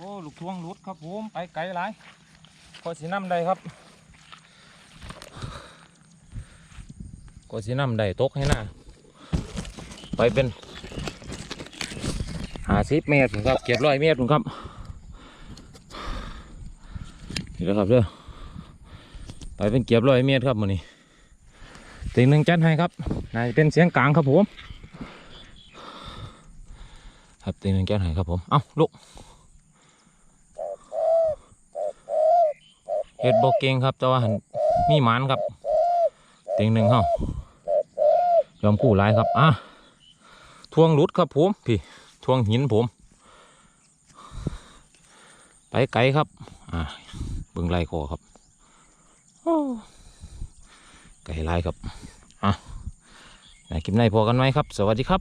โอ้ลูกทวงรุดครับผมไปไกลหลายพอสีน้ำใดครับก็สีน้ำใดตกให้หน้าไปเป็นหาสิบเมตรครับเก็บร้อยเมตรครับนี่แหละครับเด้อไปเป็นเก็บร้อยเมตรครับมันนี้ติงหนึ่งจัดให้ครับนาจะเป็นเสียงกลางครับผม ครับตีหนึ่งแก้วไหนครับผม เอ้าลูก เฮ็ดโบเก่งครับแต่ว่าหันมีหมานครับเตีหนึ่งเฮายอมกู้หลายครับอะทวงหลุดครับผมพี่ทวงหินผม ไปไกลครับ อะเบิ่งไล่คอครับโอ้ไกลหลายครับอะไหนคลิปไหนพอกันไหมครับ สวัสดีครับ